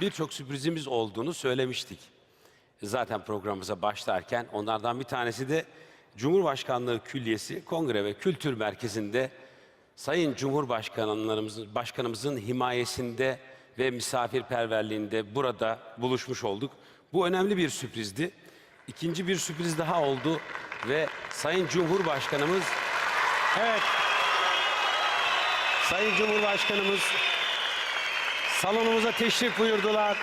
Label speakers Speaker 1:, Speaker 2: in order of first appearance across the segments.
Speaker 1: birçok sürprizimiz olduğunu söylemiştik. Zaten programımıza başlarken onlardan bir tanesi de Cumhurbaşkanlığı Külliyesi Kongre ve Kültür Merkezi'nde Sayın Cumhurbaşkanlarımızın başkanımızın himayesinde ve misafirperverliğinde burada buluşmuş olduk. Bu önemli bir sürprizdi. İkinci bir sürpriz daha oldu ve Sayın Cumhurbaşkanımız evet Sayın Cumhurbaşkanımız salonumuza teşrif buyurdular.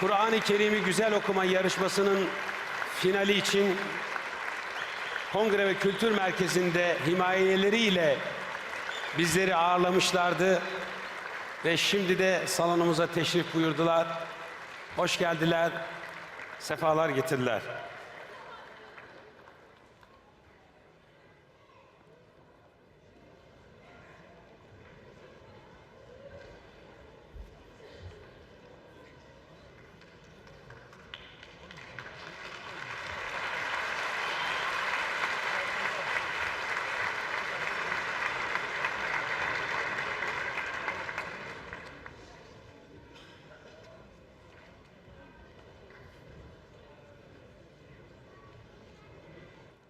Speaker 1: Kur'an-ı Kerim'i güzel okuma yarışmasının finali için Kongre ve Kültür Merkezi'nde himayeleriyle bizleri ağırlamışlardı. Ve şimdi de salonumuza teşrif buyurdular. Hoş geldiler, sefalar getirdiler.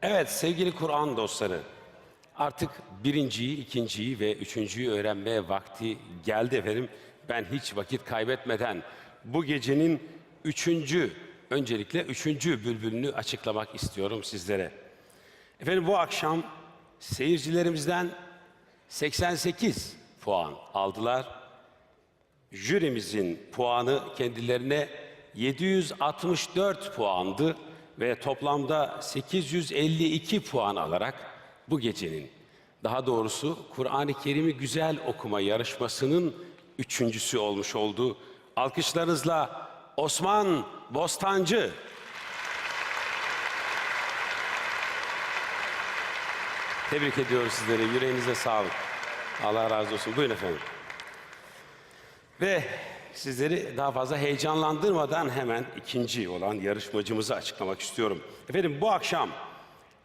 Speaker 1: Evet sevgili Kur'an dostları, artık birinciyi, ikinciyi ve üçüncüyü öğrenmeye vakti geldi efendim. Ben hiç vakit kaybetmeden bu gecenin üçüncü, öncelikle üçüncü bülbülünü açıklamak istiyorum sizlere. Efendim bu akşam seyircilerimizden 88 puan aldılar. Jürimizin puanı kendilerine 764 puandı ve toplamda 852 puan alarak bu gecenin daha doğrusu Kur'an-ı Kerim'i güzel okuma yarışmasının üçüncüsü olmuş oldu. Alkışlarınızla Osman Bostancı. Tebrik ediyoruz sizleri. Yüreğinize sağlık. Allah razı olsun. Buyurun efendim. Ve sizleri daha fazla heyecanlandırmadan hemen ikinci olan yarışmacımızı açıklamak istiyorum. Efendim bu akşam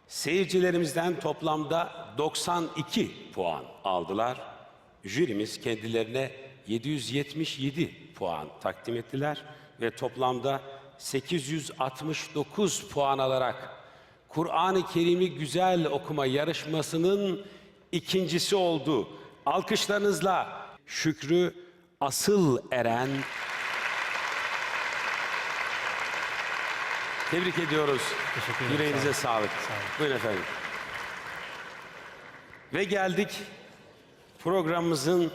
Speaker 1: seyircilerimizden toplamda 92 puan aldılar. Jürimiz kendilerine 777 puan takdim ettiler ve toplamda 869 puan alarak Kur'an-ı Kerim'i güzel okuma yarışmasının ikincisi oldu. Alkışlarınızla Şükrü Asıl Eren Tebrik ediyoruz.
Speaker 2: Teşekkür ederim.
Speaker 1: Yüreğinize
Speaker 2: Sağ
Speaker 1: sağlık. Buyurun efendim. Ve geldik programımızın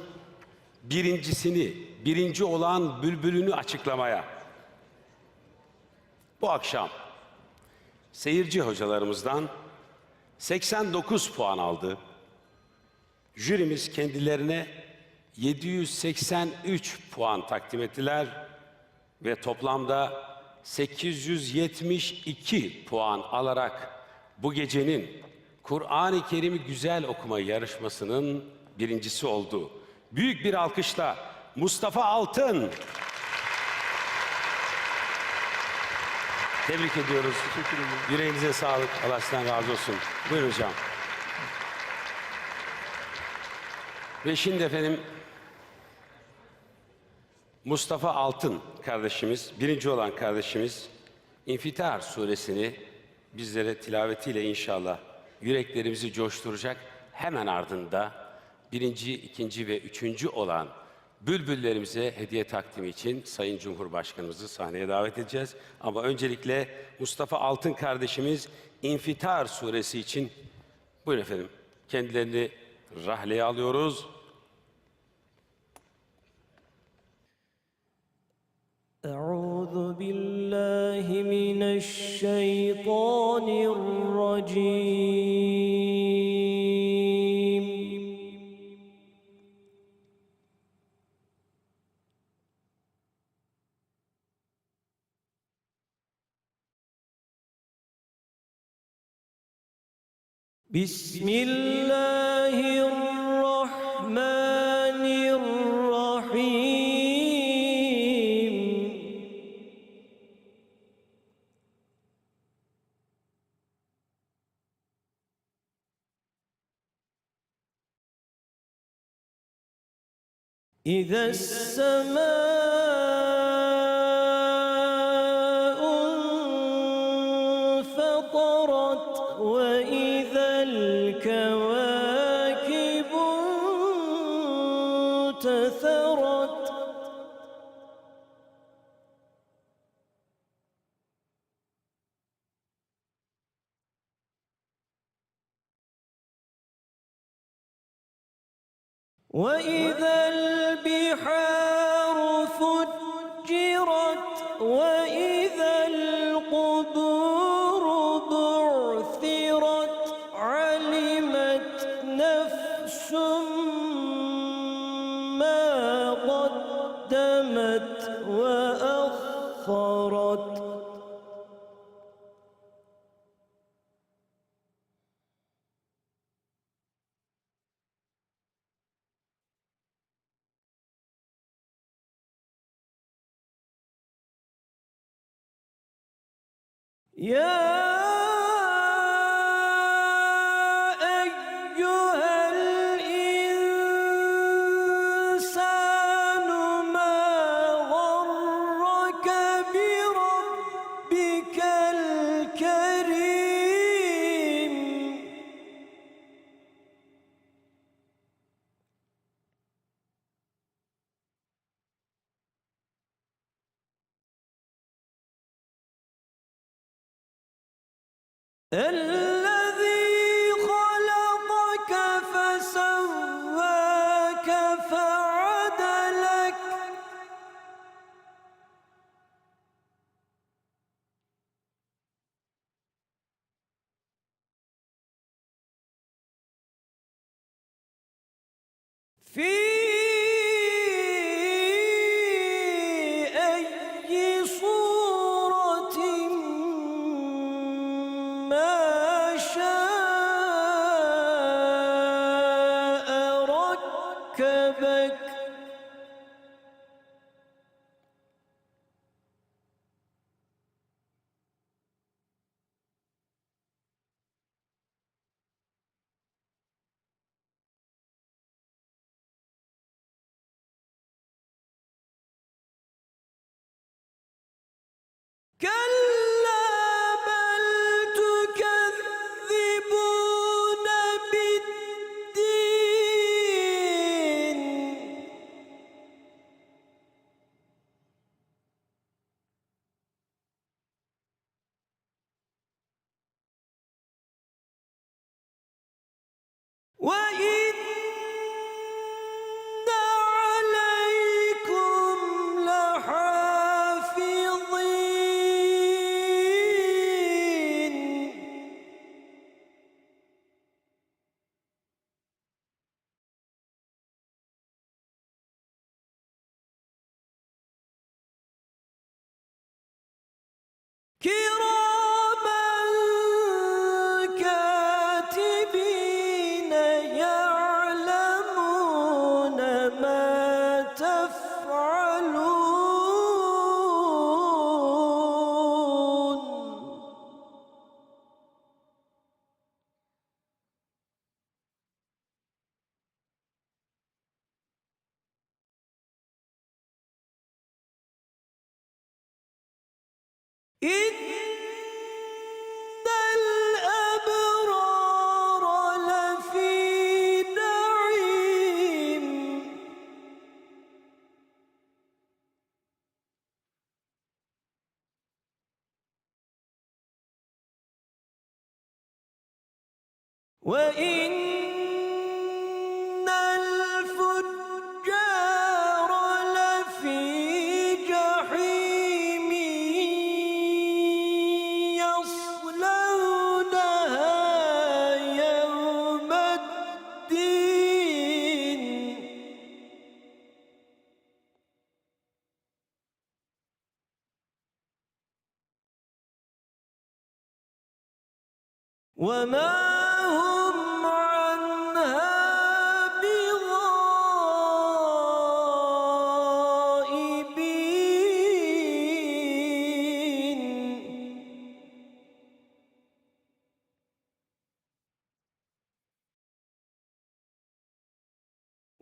Speaker 1: birincisini, birinci olan bülbülünü açıklamaya. Bu akşam seyirci hocalarımızdan 89 puan aldı. Jürimiz kendilerine 783 puan takdim ettiler ve toplamda 872 puan alarak bu gecenin Kur'an-ı Kerim'i güzel okuma yarışmasının birincisi oldu. Büyük bir alkışla Mustafa Altın. Tebrik ediyoruz. Yüreğinize sağlık. Allah sizden razı olsun. Buyurun hocam. Ve şimdi efendim Mustafa Altın kardeşimiz, birinci olan kardeşimiz İnfitar suresini bizlere tilavetiyle inşallah yüreklerimizi coşturacak. Hemen ardında birinci, ikinci ve üçüncü olan bülbüllerimize hediye takdimi için Sayın Cumhurbaşkanımızı sahneye davet edeceğiz. Ama öncelikle Mustafa Altın kardeşimiz İnfitar suresi için buyurun efendim kendilerini rahleye alıyoruz.
Speaker 3: بسم الله الرحمن الرحيم. إذا السماء وإذا Yeah. في كلا إن الأبرار لفي نعيم وإن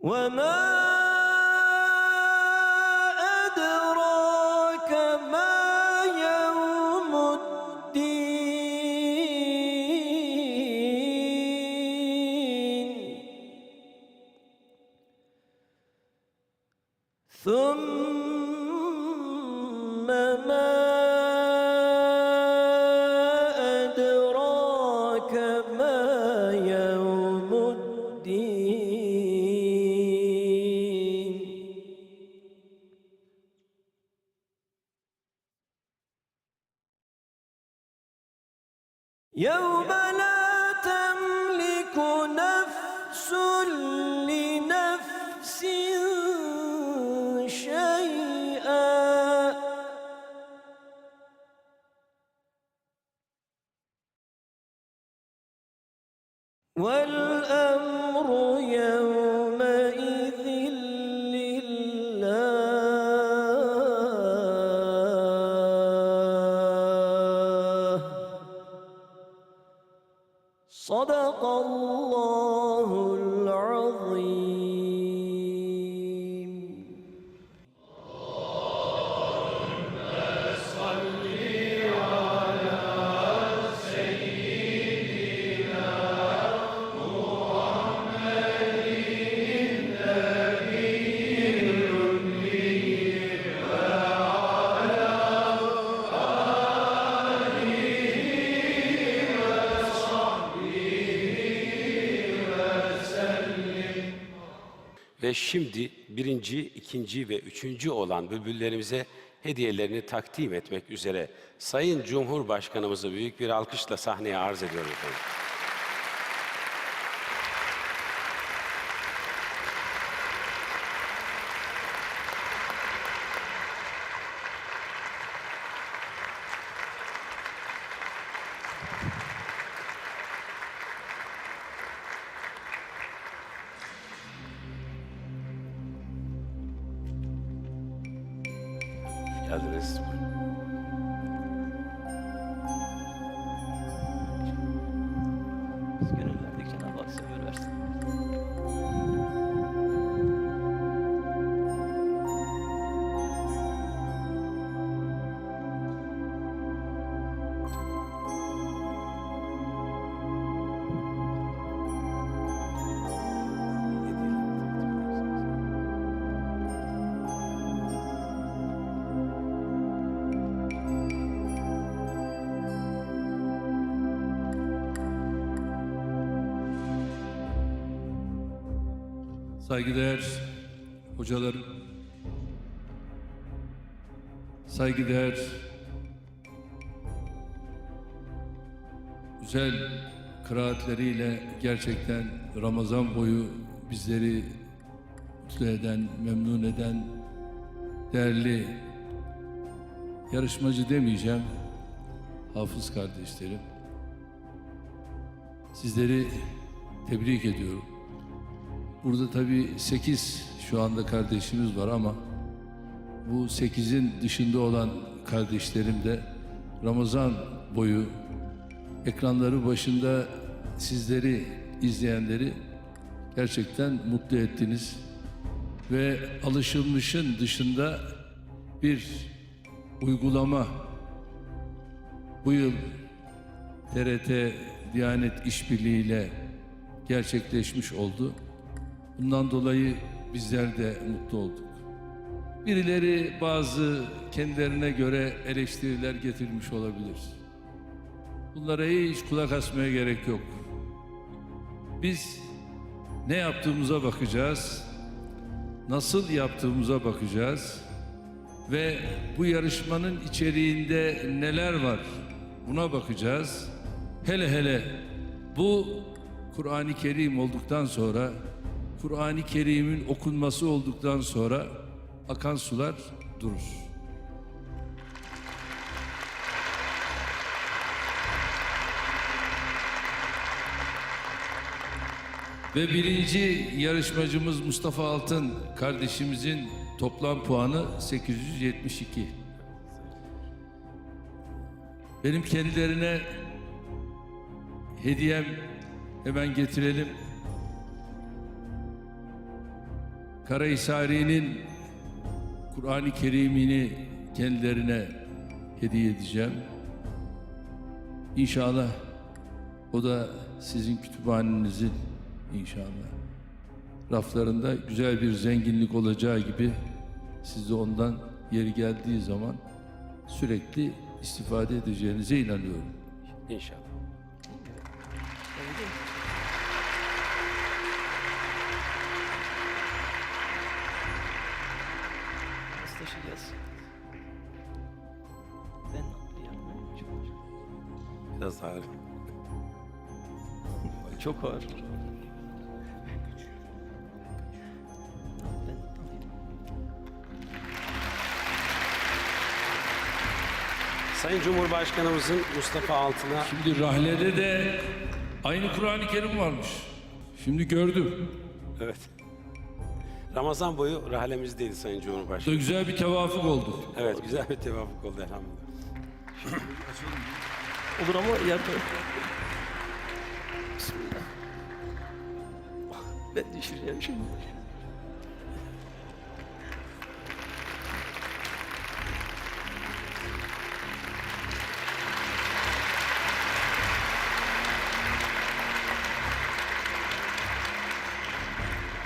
Speaker 3: وما أدراك ما يوم الدين ثم ما أدراك ما يوم صدق الله.
Speaker 1: Ve şimdi birinci, ikinci ve üçüncü olan bülbüllerimize hediyelerini takdim etmek üzere Sayın Cumhurbaşkanımızı büyük bir alkışla sahneye arz ediyorum efendim. Hoş geldiniz.
Speaker 2: Biz
Speaker 4: Saygıdeğer hocalarım, saygıdeğer güzel kıraatleriyle gerçekten Ramazan boyu bizleri mutlu eden, memnun eden değerli yarışmacı demeyeceğim, hafız kardeşlerim. Sizleri tebrik ediyorum. Burada tabii 8 şu anda kardeşimiz var ama bu 8'in dışında olan kardeşlerim de Ramazan boyu ekranları başında sizleri izleyenleri gerçekten mutlu ettiniz ve alışılmışın dışında bir uygulama bu yıl TRT Diyanet İşbirliği ile gerçekleşmiş oldu. Bundan dolayı bizler de mutlu olduk. Birileri bazı kendilerine göre eleştiriler getirmiş olabilir. Bunlara hiç kulak asmaya gerek yok. Biz ne yaptığımıza bakacağız, nasıl yaptığımıza bakacağız ve bu yarışmanın içeriğinde neler var buna bakacağız. Hele hele bu Kur'an-ı Kerim olduktan sonra Kur'an-ı Kerim'in okunması olduktan sonra akan sular durur. Ve birinci yarışmacımız Mustafa Altın kardeşimizin toplam puanı 872. Benim kendilerine hediyem hemen getirelim. Karahisari'nin Kur'an-ı Kerim'ini kendilerine hediye edeceğim. İnşallah o da sizin kütüphanenizin inşallah raflarında güzel bir zenginlik olacağı gibi siz de ondan yeri geldiği zaman sürekli istifade edeceğinize inanıyorum.
Speaker 1: İnşallah.
Speaker 2: Taşıyacağız? Ben yardım edeceğim.
Speaker 1: Biraz ağır.
Speaker 2: Çok ağır.
Speaker 1: Sayın Cumhurbaşkanımızın Mustafa Altın'a
Speaker 4: Şimdi rahlede de aynı Kur'an-ı Kerim varmış. Şimdi gördüm.
Speaker 1: evet. Ramazan boyu rahalemizdeydi Sayın Cumhurbaşkanı.
Speaker 4: güzel bir tevafuk oldu.
Speaker 1: Evet güzel bir tevafuk oldu elhamdülillah.
Speaker 2: Olur ama yardım et. Bismillah. Ben düşüreceğim şimdi.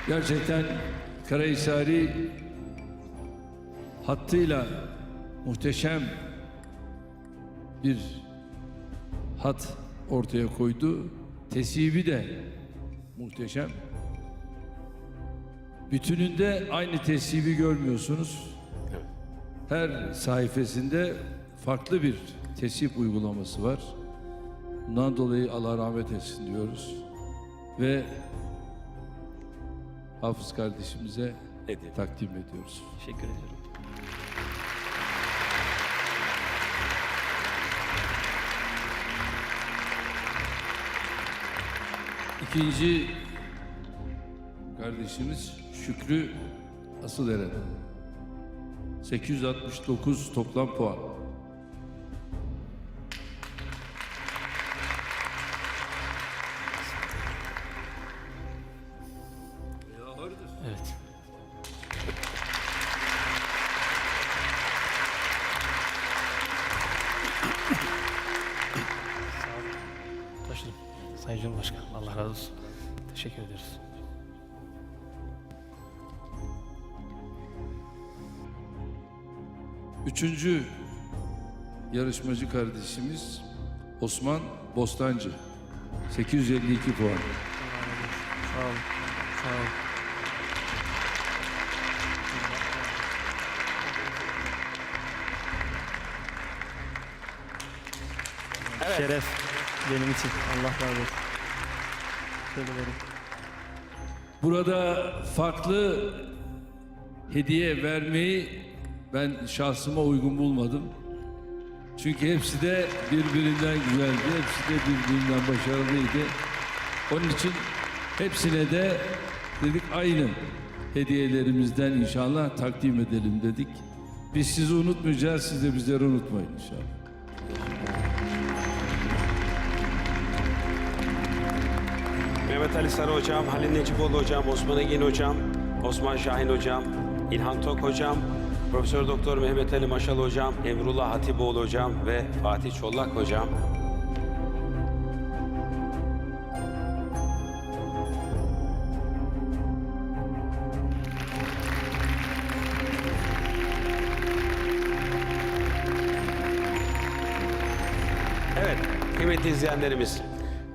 Speaker 4: Gerçekten Karahisari hattıyla muhteşem bir hat ortaya koydu. Tesibi de muhteşem. Bütününde aynı tesibi görmüyorsunuz. Her sayfasında farklı bir tesip uygulaması var. Bundan dolayı Allah rahmet etsin diyoruz. Ve Hafız kardeşimize
Speaker 1: Hediye.
Speaker 4: takdim ediyoruz.
Speaker 2: Teşekkür ederim.
Speaker 4: İkinci kardeşimiz Şükrü Asıleren. 869 toplam puan. Üçüncü yarışmacı kardeşimiz Osman Bostancı. 852 puan.
Speaker 2: Sağ olun. Sağ olun.
Speaker 1: Evet.
Speaker 2: Şeref benim için. Allah razı olsun. Şöyle vereyim.
Speaker 4: Burada farklı hediye vermeyi ben şahsıma uygun bulmadım. Çünkü hepsi de birbirinden güzeldi, hepsi de birbirinden başarılıydı. Onun için hepsine de dedik aynı hediyelerimizden inşallah takdim edelim dedik. Biz sizi unutmayacağız, siz de bizleri unutmayın inşallah.
Speaker 1: Mehmet Ali Sarı Hocam, Halil Necipoğlu Hocam, Osman Egin Hocam, Osman Şahin Hocam, İlhan Tok Hocam, Profesör Doktor Mehmet Ali Maşal Hocam, Emrullah Hatipoğlu Hocam ve Fatih Çollak Hocam. Evet, kıymetli izleyenlerimiz.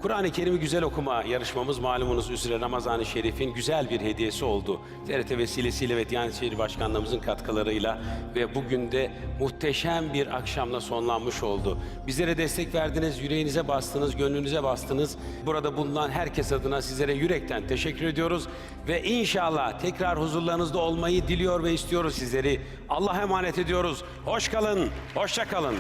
Speaker 1: Kur'an-ı Kerim'i güzel okuma yarışmamız malumunuz üzere Ramazan-ı Şerif'in güzel bir hediyesi oldu. TRT vesilesiyle ve Diyanet İşleri Başkanlığımızın katkılarıyla ve bugün de muhteşem bir akşamla sonlanmış oldu. Bizlere destek verdiniz, yüreğinize bastınız, gönlünüze bastınız. Burada bulunan herkes adına sizlere yürekten teşekkür ediyoruz ve inşallah tekrar huzurlarınızda olmayı diliyor ve istiyoruz sizleri. Allah'a emanet ediyoruz. Hoş kalın, hoşça kalın.